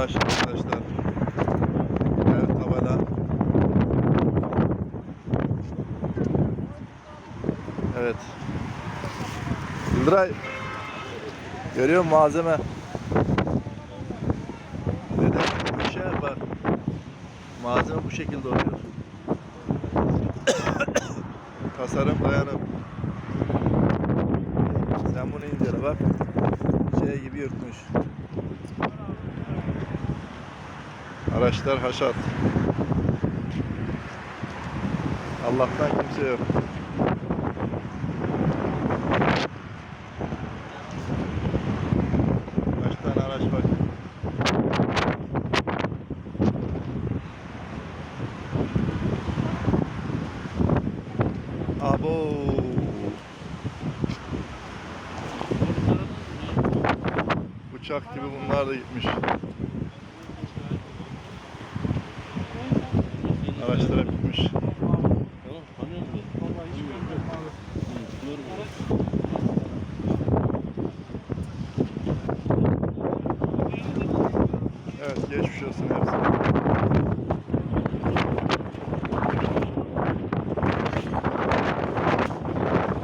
baş arkadaşlar. Evet tabela. Evet. Yıldıray. Görüyor musun malzeme? Neden? Bir şey bak. Malzeme bu şekilde oluyor. Tasarım dayanım. Sen bunu incele bak. Şey gibi yırtmış. Araçlar haşat. Allah'tan kimse yok. Kaç araç var? Abo. Uçak gibi bunlar da gitmiş. Araçlar hep gitmiş. Tamam, tanıyor musun? Vallahi hiç görmedim. Hı, biliyorum. Evet geçmiş olsun hepsi.